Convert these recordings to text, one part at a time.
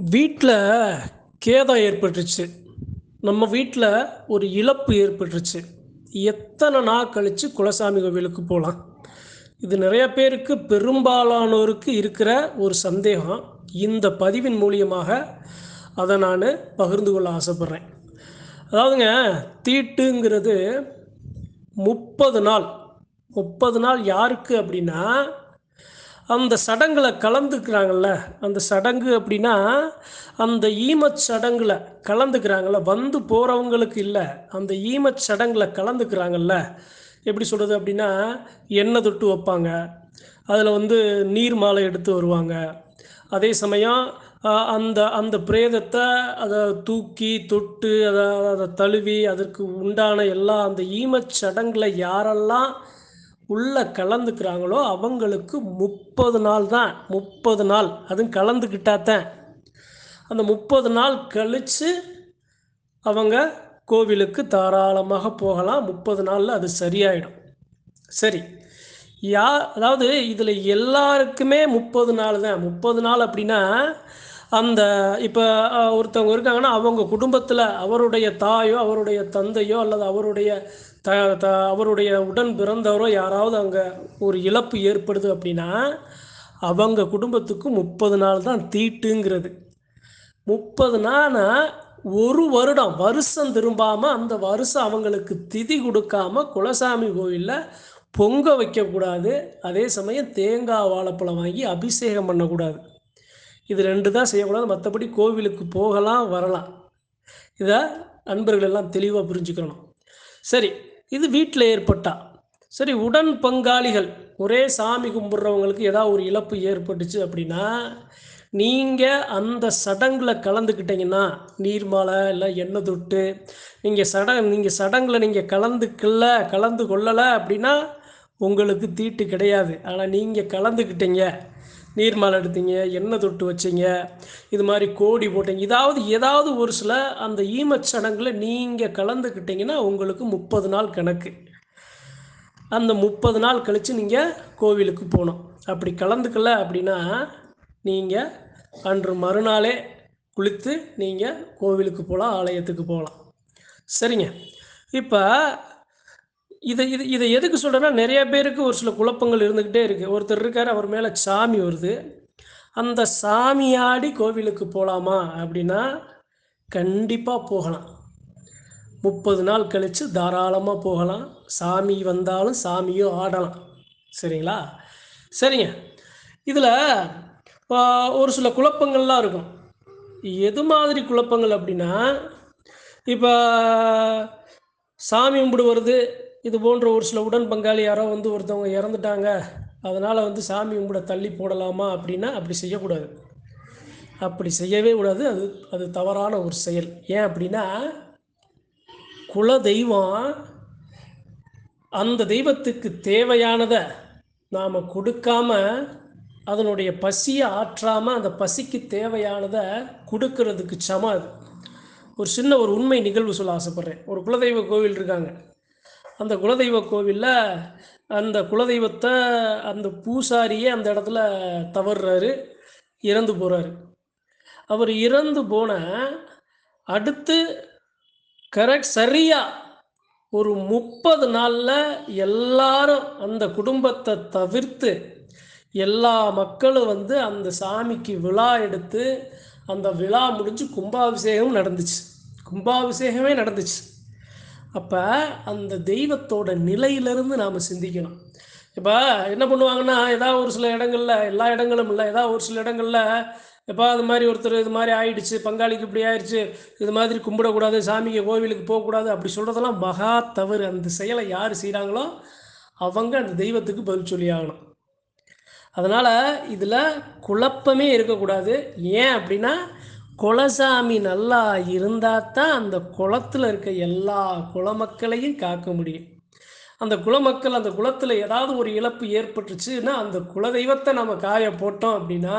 வீட்டில் கேதம் ஏற்பட்டுருச்சு. நம்ம வீட்டில் ஒரு இழப்பு ஏற்பட்டுருச்சு. எத்தனை நாள் கழித்து குலசாமி கோவிலுக்கு போகலாம் இது நிறைய பேருக்கு பெரும்பாலானோருக்கு இருக்கிற ஒரு சந்தேகம். இந்த பதிவின் மூலியமாக அதை நான் பகிர்ந்து கொள்ள ஆசைப்பட்றேன். அதாவதுங்க தீட்டுங்கிறது முப்பது நாள். முப்பது நாள் யாருக்கு அப்படின்னா அந்த சடங்குல கலந்துக்கிறாங்கல்ல அந்த சடங்கு அப்படின்னா அந்த ஈமச் சடங்குல கலந்துக்கிறாங்கல்ல வந்து போகிறவங்களுக்கு இல்லை அந்த ஈமச் சடங்குல கலந்துக்கிறாங்கல்ல எப்படி சொல்கிறது அப்படின்னா எண்ணெய் தொட்டு வைப்பாங்க அதில் வந்து நீர் மாலை எடுத்து வருவாங்க. அதே சமயம் அந்த அந்த பிரேதத்தை அதை தூக்கி தொட்டு அதை அதை தழுவி அதற்கு உண்டான எல்லா அந்த ஈமச் சடங்குல யாரெல்லாம் உள்ள கலந்துக்கிறாங்களோ அவங்களுக்கு முப்பது நாள் தான். முப்பது நாள். அதுவும் கலந்துக்கிட்டாதான் அந்த முப்பது நாள் கழித்து அவங்க கோவிலுக்கு தாராளமாக போகலாம். முப்பது நாளில் அது சரியாயிடும். சரி. யா அதாவது இதில் எல்லாருக்குமே முப்பது நாள் தான். முப்பது நாள் அப்படின்னா அந்த இப்போ ஒருத்தவங்க இருக்காங்கன்னா அவங்க குடும்பத்தில் அவருடைய தாயோ அவருடைய தந்தையோ அல்லது அவருடைய த த அவருடைய உடன் பிறந்தவரோ யாராவது அங்கே ஒரு இழப்பு ஏற்படுது அப்படின்னா அவங்க குடும்பத்துக்கு முப்பது நாள் தான் தீட்டுங்கிறது. முப்பது நாள்னா ஒரு வருடம் வருஷம் திரும்பாமல் அந்த வருஷம் அவங்களுக்கு திதி கொடுக்காம குலசாமி கோயிலில் பொங்க வைக்கக்கூடாது. அதே சமயம் தேங்காய் வாழைப்பழம் வாங்கி அபிஷேகம் பண்ணக்கூடாது. இது ரெண்டு தான் செய்யக்கூடாது. மற்றபடி கோவிலுக்கு போகலாம் வரலாம். இதை நண்பர்கள் எல்லாம் தெளிவாக புரிஞ்சுக்கணும். சரி இது வீட்டில் ஏற்பட்டா. சரி உடன் பங்காளிகள் ஒரே சாமி கும்பிட்றவங்களுக்கு ஏதாவது ஒரு இழப்பு ஏற்பட்டுச்சு அப்படின்னா நீங்கள் அந்த சடங்கில் கலந்துக்கிட்டீங்கன்னா நீர்மாலை இல்லை எண்ணெய் தொட்டு நீங்கள் சட நீங்கள் சடங்கில் நீங்கள் கலந்துக்கல கலந்து கொள்ளலை அப்படின்னா உங்களுக்கு தீட்டு கிடையாது. ஆனால் நீங்கள் கலந்துக்கிட்டீங்க. நீர்மாலை எடுத்தீங்க எண்ணெய் தொட்டு வச்சீங்க இது மாதிரி கோடி போட்டீங்க. இதாவது ஏதாவது ஒரு சில அந்த ஈமச் நீங்கள் கலந்துக்கிட்டிங்கன்னா உங்களுக்கு முப்பது நாள் கணக்கு. அந்த முப்பது நாள் கழித்து நீங்கள் கோவிலுக்கு போகணும். அப்படி கலந்துக்கல அப்படின்னா நீங்கள் அன்று மறுநாளே குளித்து நீங்கள் கோவிலுக்கு போகலாம் ஆலயத்துக்கு போகலாம். சரிங்க. இப்போ இதை இது இதை எதுக்கு சொல்கிறேன்னா நிறைய பேருக்கு ஒரு சில குழப்பங்கள் இருந்துக்கிட்டே இருக்குது ஒருத்தர் இருக்கார் அவர் மேலே சாமி வருது. அந்த சாமியாடி கோவிலுக்கு போகலாமா அப்படின்னா கண்டிப்பாக போகலாம். முப்பது நாள் கழித்து தாராளமாக போகலாம். சாமி வந்தாலும் சாமியும் ஆடலாம். சரிங்களா? சரிங்க. இதில் ஒரு சில குழப்பங்கள்லாம் இருக்கும். எது மாதிரி குழப்பங்கள் அப்படின்னா இப்போ சாமி கும்பிடு வருது. இது போன்ற ஒரு சில உடன் பங்காளி யாரோ வந்து ஒருத்தவங்க இறந்துட்டாங்க. அதனால் வந்து சாமி கும்பிட தள்ளி போடலாமா அப்படின்னா அப்படி செய்யக்கூடாது. அப்படி செய்யவே கூடாது. அது அது தவறான ஒரு செயல். ஏன் அப்படின்னா குல தெய்வம் அந்த தெய்வத்துக்கு தேவையானதை நாம் கொடுக்காம அதனுடைய பசியை ஆற்றாமல் அந்த பசிக்கு தேவையானதை கொடுக்கறதுக்கு சமம் அது. ஒரு சின்ன ஒரு உண்மை நிகழ்வு சொல்ல ஆசைப்பட்றேன். ஒரு குலதெய்வ கோவில் இருக்காங்க. அந்த குலதெய்வ கோவிலில் அந்த குலதெய்வத்தை அந்த பூசாரியே அந்த இடத்துல தவறுறாரு இறந்து போகிறாரு அவர் இறந்து போன அடுத்து கரெக்ட் சரியாக ஒரு முப்பது நாளில் எல்லாரும் அந்த குடும்பத்தை தவிர்த்து எல்லா மக்களும் வந்து அந்த சாமிக்கு விழா எடுத்து அந்த விழா முடிஞ்சு கும்பாபிஷேகம் நடந்துச்சு. கும்பாபிஷேகமே நடந்துச்சு. அப்போ அந்த தெய்வத்தோட நிலையிலிருந்து நாம் சிந்திக்கணும். இப்போ என்ன பண்ணுவாங்கன்னா ஏதாவது ஒரு சில இடங்கள்ல எல்லா இடங்களும் இல்லை ஏதாவது ஒரு சில இடங்கள்ல எப்போ அது மாதிரி ஒருத்தர் இது மாதிரி ஆயிடுச்சு பங்காளிக்கு இப்படி ஆயிடுச்சு இது மாதிரி கும்பிடக்கூடாது சாமிக்கு கோவிலுக்கு போகக்கூடாது அப்படி சொல்கிறதெல்லாம் மகா தவறு. அந்த செயலை யார் செய்கிறாங்களோ அவங்க அந்த தெய்வத்துக்கு பதில் சொல்லி ஆகணும். அதனால் இதில் குழப்பமே இருக்கக்கூடாது. ஏன் அப்படின்னா குலசாமி நல்லா இருந்தால் தான் அந்த குளத்தில் இருக்க எல்லா குலமக்களையும் காக்க முடியும். அந்த குலமக்கள் அந்த குலத்தில் ஏதாவது ஒரு இழப்பு ஏற்பட்டுச்சுன்னா அந்த குலதெய்வத்தை நம்ம காய போட்டோம் அப்படின்னா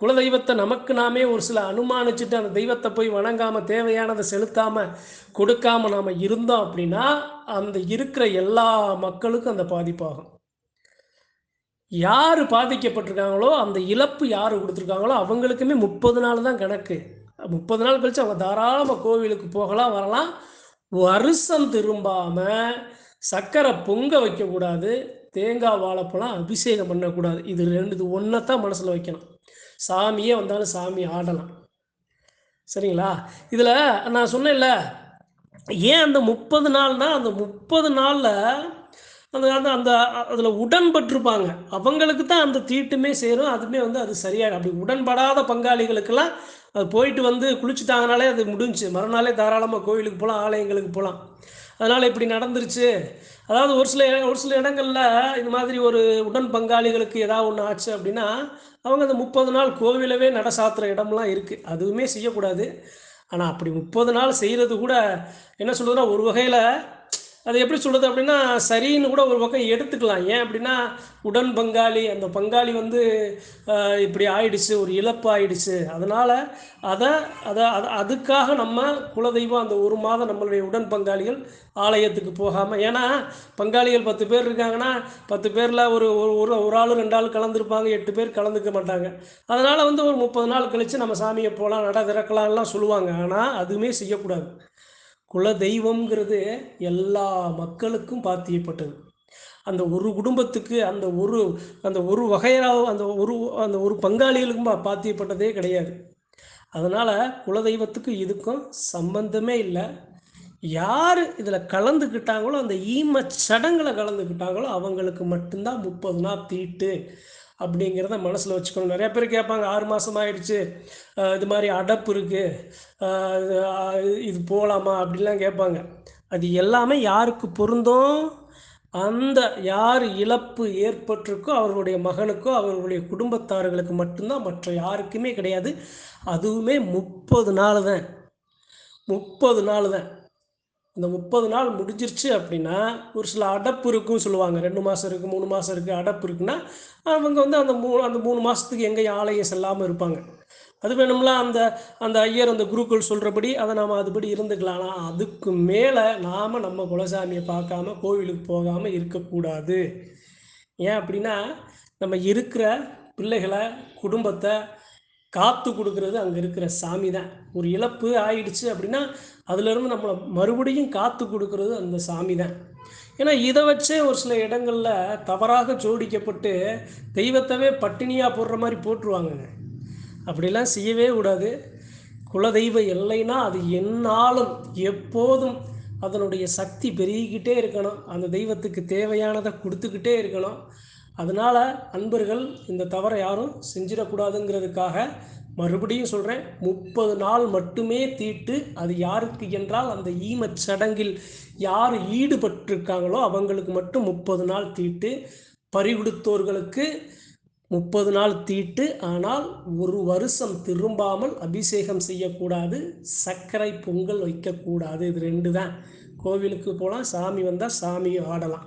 குலதெய்வத்தை நமக்கு நாமே ஒரு சில அனுமானிச்சுட்டு அந்த தெய்வத்தை போய் வணங்காமல் தேவையானதை செலுத்தாமல் கொடுக்காம நாம் இருந்தோம் அப்படின்னா அந்த இருக்கிற எல்லா மக்களுக்கும் அந்த பாதிப்பாகும். யார் பாதிக்கப்பட்டிருக்காங்களோ அந்த இழப்பு யார் கொடுத்துருக்காங்களோ அவங்களுக்குமே முப்பது நாள் தான் கணக்கு. முப்பது நாள் கழிச்சு அவங்க தாராளமாக கோவிலுக்கு போகலாம் வரலாம். வருஷம் திரும்பாமல் சக்கரை பொங்க வைக்கக்கூடாது தேங்காய் வாழைப்பழம் அபிஷேகம் பண்ணக்கூடாது. இது ரெண்டு இது ஒன்றை தான் மனசில் வைக்கணும். சாமியே வந்தாலும் சாமி ஆடலாம். சரிங்களா? இதில் நான் சொன்னேன்ல ஏன் அந்த முப்பது நாள்னா அந்த முப்பது நாளில் அந்த அந்த அந்த அதில் உடன்பட்டிருப்பாங்க. அவங்களுக்கு தான் அந்த தீட்டுமே சேரும். அதுவுமே வந்து அது சரியாக அப்படி உடன்படாத பங்காளிகளுக்கெல்லாம் அது போயிட்டு வந்து குளிச்சுட்டாங்கனாலே அது முடிஞ்சு மறுநாளே தாராளமாக கோவிலுக்கு போகலாம் ஆலயங்களுக்கு போகலாம் அதனால் இப்படி நடந்துருச்சு. அதாவது ஒரு சில ஒரு சில இடங்களில் இது மாதிரி ஒரு உடன் பங்காளிகளுக்கு ஏதாவது ஒன்று ஆச்சு அப்படின்னா அவங்க அந்த முப்பது நாள் கோவிலவே நட சாத்துற இடம்லாம் இருக்குது அதுவுமே செய்யக்கூடாது. ஆனால் அப்படி முப்பது நாள் செய்கிறது கூட என்ன சொல்கிறதுன்னா ஒரு வகையில் அது எப்படி சொல்கிறது அப்படின்னா சரின்னு கூட ஒரு பக்கம் எடுத்துக்கலாம். ஏன் அப்படின்னா உடன் பங்காளி அந்த பங்காளி வந்து இப்படி ஆயிடுச்சு ஒரு இழப்பு ஆயிடுச்சு அதனால் அதை அதை அதை அதுக்காக நம்ம குலதெய்வம் அந்த ஒரு மாதம் நம்மளுடைய உடன் பங்காளிகள் ஆலயத்துக்கு போகாமல் ஏன்னா பங்காளிகள் பத்து பேர் இருக்காங்கன்னா பத்து பேரில் ஒரு ஒரு ஒரு ஆள் ரெண்டு ஆள் கலந்துருப்பாங்க எட்டு பேர் கலந்துக்க மாட்டாங்க. அதனால் வந்து ஒரு முப்பது நாள் கழித்து நம்ம சாமியை போகலாம் நட திறக்கலாம்லாம் சொல்லுவாங்க. ஆனால் அதுவுமே செய்யக்கூடாது. குல தெய்வம்ங்கிறது எல்லா மக்களுக்கும் பாத்தியப்பட்டது. அந்த ஒரு குடும்பத்துக்கு அந்த ஒரு அந்த ஒரு வகையாக அந்த ஒரு அந்த ஒரு பங்காளிகளுக்கும் பாத்தியப்பட்டதே கிடையாது. அதனால் குலதெய்வத்துக்கும் இதுக்கும் சம்பந்தமே இல்லை. யார் இதில் கலந்துக்கிட்டாங்களோ அந்த ஈம சடங்கில் கலந்துக்கிட்டாங்களோ அவங்களுக்கு மட்டும்தான் முப்பது நாள் தீட்டு. அப்படிங்கிறத மனசில் வச்சுக்கணும். நிறைய பேர் கேட்பாங்க ஆறு மாதம் ஆயிடுச்சு இது மாதிரி அடப்பு இருக்குது இது போகலாமா அப்படிலாம் கேட்பாங்க. அது எல்லாமே யாருக்கு பொருந்தும்? அந்த யார் இழப்பு ஏற்பட்டிருக்கோ அவர்களுடைய மகனுக்கோ அவர்களுடைய குடும்பத்தார்களுக்கு மட்டும்தான். மற்ற யாருக்குமே கிடையாது. அதுவுமே முப்பது நாள் தான் முப்பது நாள் தான் இந்த முப்பது நாள் முடிஞ்சிருச்சு அப்படின்னா ஒரு சில அடப்பு இருக்குன்னு சொல்லுவாங்க. ரெண்டு மாதம் இருக்குது மூணு மாதம் இருக்குது அடப்பு இருக்குன்னா அவங்க வந்து அந்த மூ அந்த மூணு மாதத்துக்கு எங்கேயும் ஆலயம் செல்லாமல் இருப்பாங்க. அது வேணும்ல அந்த அந்த ஐயர் அந்த குருக்கள் சொல்கிறபடி அதை நாம் அதுபடி இருந்துக்கலாம். ஆனால் அதுக்கு மேலே நாம் நம்ம குலசாமியை பார்க்காம கோவிலுக்கு போகாமல் இருக்கக்கூடாது. ஏன் அப்படின்னா நம்ம இருக்கிற பிள்ளைகளை குடும்பத்தை காத்து கொடுக்கறது அங்கே இருக்கிற சாமி தான் ஒரு இழப்பு ஆயிடுச்சு அப்படின்னா அதுலேருந்து நம்மளை மறுபடியும் காத்து கொடுக்கறது அந்த சாமி தான் ஏன்னா இதை வச்சே ஒரு சில இடங்களில் தவறாக ஜோடிக்கப்பட்டு தெய்வத்தவே பட்டினியாக போடுற மாதிரி போட்டுருவாங்கங்க. அப்படிலாம் செய்யவே கூடாது. குலதெய்வ இல்லைன்னா அது என்னாலும் எப்போதும் அதனுடைய சக்தி பெருகிக்கிட்டே இருக்கணும். அந்த தெய்வத்துக்கு தேவையானதை கொடுத்துக்கிட்டே இருக்கணும். அதனால் அன்பர்கள் இந்த தவறை யாரும் செஞ்சிடக்கூடாதுங்கிறதுக்காக மறுபடியும் சொல்கிறேன் முப்பது நாள் மட்டுமே தீட்டு அது யாருக்கு என்றால் அந்த ஈமச் சடங்கில் யார் ஈடுபட்டிருக்காங்களோ அவங்களுக்கு மட்டும் முப்பது நாள் தீட்டு. பறிகொடுத்தோர்களுக்கு முப்பது நாள் தீட்டு ஆனால் ஒரு வருஷம் திரும்பாமல் அபிஷேகம் செய்யக்கூடாது சர்க்கரை பொங்கல் வைக்கக்கூடாது. இது ரெண்டு தான். கோவிலுக்கு போகலாம் சாமி வந்தால் சாமியை ஆடலாம்.